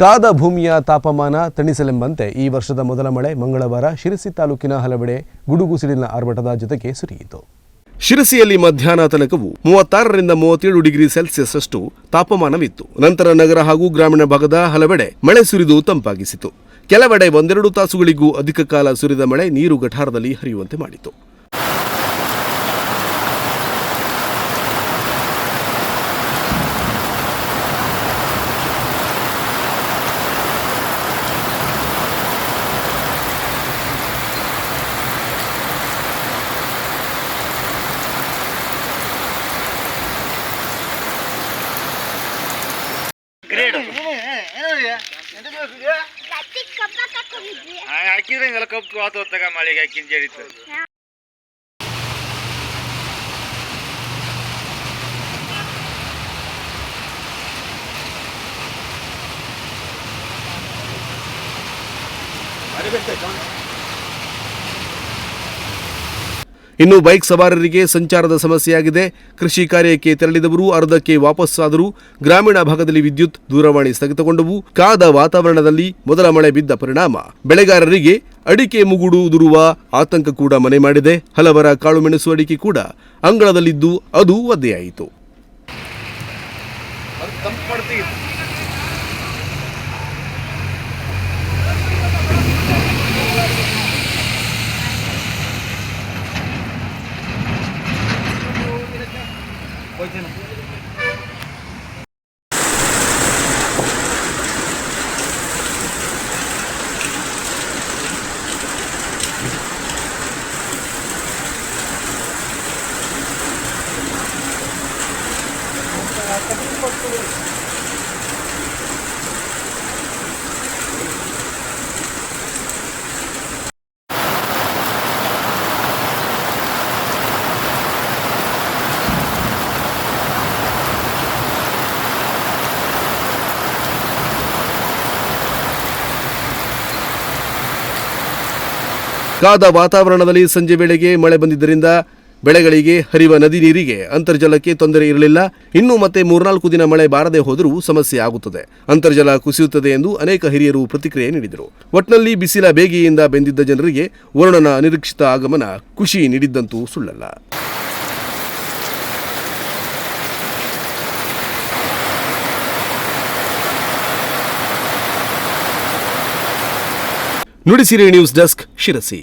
ಕಾದ ಭೂಮಿಯ ತಾಪಮಾನ ತಣಿಸಲೆಂಬಂತೆ ಈ ವರ್ಷದ ಮೊದಲ ಮಳೆ ಮಂಗಳವಾರ ಶಿರಸಿ ತಾಲೂಕಿನ ಹಲವೆಡೆ ಗುಡುಗುಸಿಡಿನ ಆರ್ಭಟದ ಜೊತೆಗೆ ಸುರಿಯಿತು. ಶಿರಸಿಯಲ್ಲಿ ಮಧ್ಯಾಹ್ನ ತನಕವು ಮೂವತ್ತಾರರಿಂದ ಮೂವತ್ತೇಳು ಡಿಗ್ರಿ ಸೆಲ್ಸಿಯಸ್ ಅಷ್ಟು ತಾಪಮಾನವಿತ್ತು. ನಂತರ ನಗರ ಹಾಗೂ ಗ್ರಾಮೀಣ ಭಾಗದ ಹಲವೆಡೆ ಮಳೆ ಸುರಿದು ತಂಪಾಗಿಸಿತು. ಕೆಲವೆಡೆ ಒಂದೆರಡು ತಾಸುಗಳಿಗೂ ಅಧಿಕ ಕಾಲ ಸುರಿದ ಮಳೆ ನೀರು ಗಠಾರದಲ್ಲಿ ಹರಿಯುವಂತೆ ಮಾಡಿತು. ಹಾಕಿದ್ರೆ ಹಿಂಗೆಲ್ಲ ಕಪ್ಪು ಆತು ತಗ ಮಳೆಗೆ ಹಾಕಿನ ಜಡಿತು ಇನ್ನು ಬೈಕ್ ಸವಾರರಿಗೆ ಸಂಚಾರದ ಸಮಸ್ಯೆಯಾಗಿದೆ. ಕೃಷಿ ಕಾರ್ಯಕ್ಕೆ ತೆರಳಿದವರು ಅರ್ಧಕ್ಕೆ ವಾಪಸ್ಸಾದರೂ ಗ್ರಾಮೀಣ ಭಾಗದಲ್ಲಿ ವಿದ್ಯುತ್ ದೂರವಾಣಿ ಸ್ಥಗಿತಗೊಂಡವು. ಕಾದ ವಾತಾವರಣದಲ್ಲಿ ಮೊದಲ ಮಳೆ ಬಿದ್ದ ಪರಿಣಾಮ. ಬೆಳೆಗಾರರಿಗೆ ಅಡಿಕೆ ಮುಗುಡು ಉದುರುವ ಆತಂಕ ಕೂಡ ಮನೆ ಮಾಡಿದೆ. ಹಲವರ ಕಾಳುಮೆಣಸು ಅಡಿಕೆ ಕೂಡ ಅಂಗಳದಲ್ಲಿದ್ದು ಅದು ಒದ್ದೆಯಾಯಿತು. ಕಾದ ವಾತಾವರಣದಲ್ಲಿ ಸಂಜೆ ವೇಳೆಗೆ ಮಳೆ ಬಂದಿದ್ದರಿಂದ ಬೆಳೆಗಳಿಗೆ ಹರಿವ ನದಿ ನೀರಿಗೆ ಅಂತರ್ಜಲಕ್ಕೆ ತೊಂದರೆ ಇರಲಿಲ್ಲ. ಇನ್ನು ಮತ್ತೆ ಮೂರ್ನಾಲ್ಕು ದಿನ ಮಳೆ ಬಾರದೆ ಹೋದರೂ ಸಮಸ್ಯೆ ಆಗುತ್ತದೆ. ಅಂತರ್ಜಲ ಕುಸಿಯುತ್ತದೆ ಎಂದು ಅನೇಕ ಹಿರಿಯರು ಪ್ರತಿಕ್ರಿಯೆ ನೀಡಿದರು. ಒಟ್ನಲ್ಲಿ ಬಿಸಿಲ ಬೇಗೆಯಿಂದ ಬೆಂದಿದ್ದ ಜನರಿಗೆ ವರುಣನ ಅನಿರೀಕ್ಷಿತ ಆಗಮನ ಖುಷಿ ನೀಡಿದ್ದಂತೂ ಸುಳ್ಳಲ್ಲ. Nudisiri news desk Sirsi.